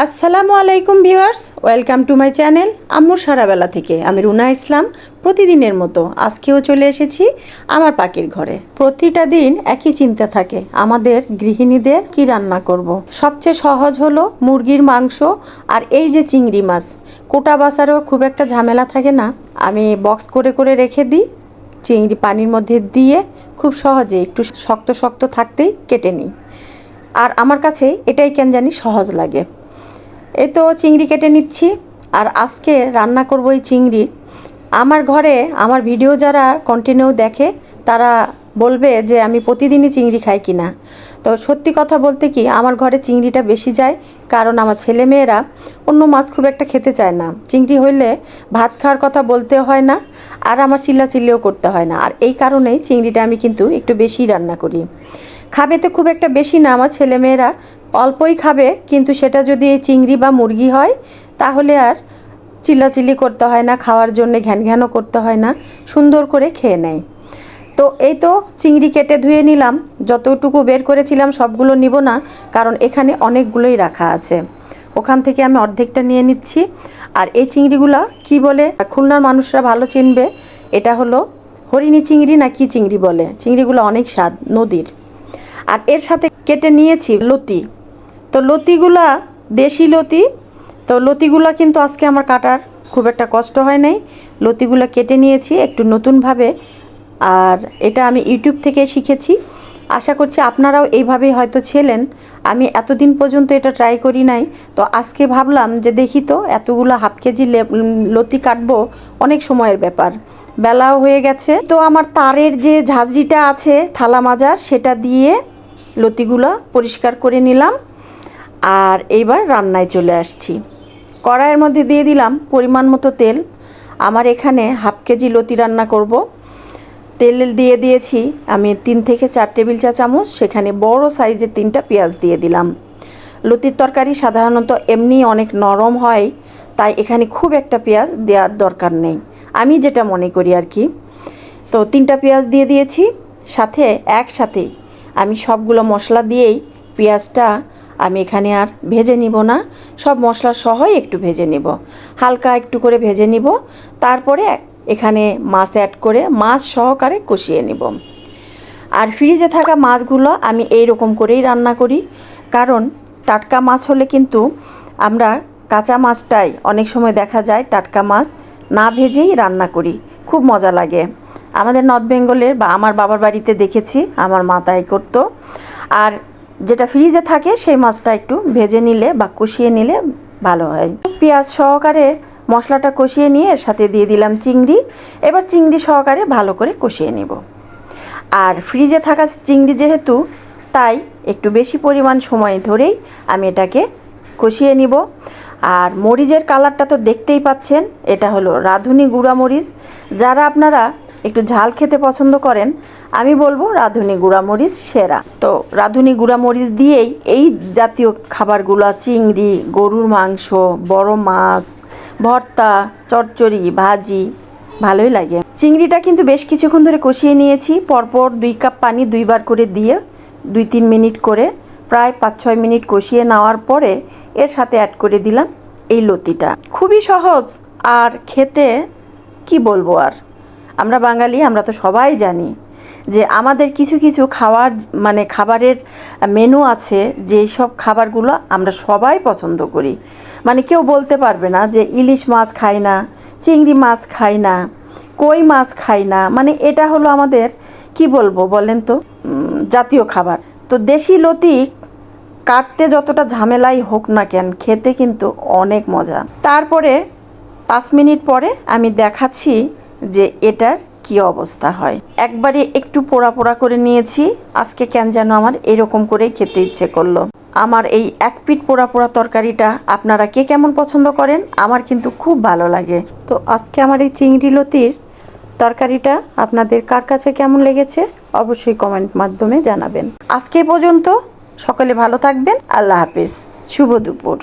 আসসালামু আলাইকুম viewers, welcome to my channel আম্মুর সারাবেলা থেকে। আমি রুনা ইসলাম, প্রতিদিনের মতো আজকেও চলে এসেছি আমার পাখির ঘরে। প্রতিটা দিন একই চিন্তা থাকে, আমাদের গৃহিণীদের কি রান্না করব। সবচেয়ে সহজ হলো মুরগির মাংস আর এই যে চিংড়ি মাছ। কোটা বাসারও খুব একটা ঝামেলা থাকে না। আমি বক্স করে করে রেখে দিই, চিংড়ি পানির মধ্যে দিয়ে খুব সহজে একটু শক্ত শক্ত থাকতেই কেটে নিই। আর আমার কাছে এটাই কেন জানি সহজ লাগে। এই তো চিংড়ি কেটে নিচ্ছি, আর আজকে রান্না করব এই চিংড়ি। আমার ঘরে আমার ভিডিও যারা কন্টিনিউ দেখে, তারা বলবে যে আমি প্রতিদিনই চিংড়ি খাই কিনা। তো সত্যি কথা বলতে কি, আমার ঘরে চিংড়িটা বেশি যায়, কারণ আমার ছেলে মেয়েরা অন্য মাছ খুব একটা খেতে চায় না। চিংড়ি হইলে ভাত খাওয়ার কথা বলতে হয় না, আর আমার চিল্লা চিল্লিও করতে হয় না। আর এই কারণেই চিংড়িটা আমি কিন্তু একটু বেশি রান্না করি। খাবে তো খুব একটা বেশি না আমার ছেলেমেয়েরা, অল্পই খাবে, কিন্তু সেটা যদি এই চিংড়ি বা মুরগি হয়, তাহলে আর চিল্লাচিল্লি করতে হয় না, খাওয়ার জন্য ঘ্যান ঘ্যানও করতে হয় না, সুন্দর করে খেয়ে নেয়। তো এই তো চিংড়ি কেটে ধুয়ে নিলাম, যতটুকু বের করেছিলাম সবগুলো নিব না, কারণ এখানে অনেকগুলোই রাখা আছে। ওখান থেকে আমি অর্ধেকটা নিয়ে নিচ্ছি। আর এই চিংড়িগুলো কি বলে, খুলনার মানুষরা ভালো চিনবে, এটা হলো হরিণী চিংড়ি না কি চিংড়ি বলে? চিংড়িগুলো অনেক স্বাদ, নদীর। আর এর সাথে কেটে নিয়েছি লতি। তো লতিগুলা, দেশি লতি, তো লতিগুলা কিন্তু আজকে আমার কাটার খুব একটা কষ্ট হয় নাই। লতিগুলো কেটে নিয়েছি একটু নতুনভাবে আর এটা আমি ইউটিউব থেকে শিখেছি। আশা করছি আপনারাও এইভাবেই হয়তো ছিলেন। আমি এতদিন পর্যন্ত এটা ট্রাই করি নাই। তো আজকে ভাবলাম যে দেখি তো এতগুলো হাফ কেজি লতি কাটবো, অনেক সময়ের ব্যাপার। বেলাও হয়ে গেছে। তো আমার তারের যে ঝাঁঝরিটা আছে থালা মাজার, সেটা দিয়ে লতিগুলো পরিষ্কার করে নিলাম আর এইবার রান্নায় চলে আসছি। কড়াইয়ের মধ্যে দিয়ে দিলাম পরিমাণ মতো তেল। আমার এখানে হাফ কেজি লতি রান্না করব। তেল দিয়ে দিয়েছি আমি তিন থেকে চার টেবিল চা চামচ, সেখানে বড় সাইজের তিনটা পেঁয়াজ দিয়ে দিলাম। লতির তরকারি সাধারণত এমনি অনেক নরম হয়, তাই এখানে খুব একটা পেঁয়াজ দেওয়ার দরকার নেই। আমি যেটা মনে করি আর কি। তো তিনটা পেঁয়াজ দিয়ে দিয়েছি, সাথে একসাথে আমি সবগুলো মশলা দিয়েই পেঁয়াজটা আমি এখানে আর ভেজে নিব না। সব মশলা সহই একটু ভেজে নিব। হালকা একটু করে ভেজে নিব। তারপরে এখানে মাছ অ্যাড করে মাছ সহকারে কষিয়ে নিব। আর ফ্রিজে থাকা মাছগুলো আমি এই রকম করেই রান্না করি। কারণ টাটকা মাছ হলে কিন্তু আমরা কাঁচা মাছটাই অনেক সময় দেখা যায় টাটকা মাছ না ভেজেই রান্না করি। খুব মজা লাগে। আমাদের নর্থ বেঙ্গলের বা আমার বাবার বাড়িতে দেখেছি, আমার মা তাই করতো। আর যেটা ফ্রিজে থাকে, সেই মাছটা একটু ভেজে নিলে বা কষিয়ে নিলে ভালো হয়। পেঁয়াজ সহকারে মশলাটা কষিয়ে নিয়ে এর সাথে দিয়ে দিলাম চিংড়ি। এবার চিংড়ি সহকারে ভালো করে কষিয়ে নেব। আর ফ্রিজে থাকা চিংড়ি যেহেতু, তাই একটু বেশি পরিমাণ সময় ধরেই আমি এটাকে কষিয়ে নিব। আর মরিচের কালারটা তো দেখতেই পাচ্ছেন, এটা হলো রাঁধুনি গুঁড়া মরিচ। যারা আপনারা একটু ঝাল খেতে পছন্দ করেন, আমি বলব রাঁধুনি গুঁড়া মরিচ সেরা। তো রাঁধুনি গুঁড়া মরিচ দিয়েই এই জাতীয় খাবারগুলো, চিংড়ি, গরুর মাংস, বড় মাছ, ভর্তা, চচ্চড়ি, ভাজি, ভালোই লাগে। চিংড়িটা কিন্তু বেশ কিছুক্ষণ ধরে কষিয়ে নিয়েছি, পরপর দুই কাপ পানি দুইবার করে দিয়ে দুই তিন মিনিট করে প্রায় পাঁচ ছয় মিনিট কষিয়ে নেওয়ার পরে এর সাথে অ্যাড করে দিলাম এই লতিটা। খুবই সহজ, আর খেতে কি বলব আর? আমরা বাঙালি, আমরা তো সবাই জানি যে আমাদের কিছু কিছু খাওয়ার মানে খাবারের মেনু আছে, যেই সব খাবারগুলো আমরা সবাই পছন্দ করি। মানে কেউ বলতে পারবে না যে ইলিশ মাছ খাই না, চিংড়ি মাছ খাই না, কই মাছ খাই না। মানে এটা হলো আমাদের, কি বলব বলেন তো জাতীয় খাবার। তো দেশি লতি কাটতে যতটা ঝামেলাই হোক না কেন, খেতে কিন্তু অনেক মজা। তারপরে পাঁচ মিনিট পরে আমি দেখাচ্ছি যে এটার কি অবস্থা হয়। একবারে একটু পোড়া পোড়া করে নিয়েছি, আজকে কেন যেন আমার এরকম করেই খেতে ইচ্ছে করল। আমার এই এক পিঠ পোড়া পোড়া তরকারিটা আপনারা কে কেমন পছন্দ করেন, আমার কিন্তু খুব ভালো লাগে। তো আজকে আমার এই চিংড়ি লতির তরকারিটা আপনাদের কার কাছে কেমন লেগেছে, অবশ্যই কমেন্ট মাধ্যমে জানাবেন। আজকে পর্যন্ত সকলে ভালো থাকবেন, আল্লাহ হাফিজ। শুভ দুপুর।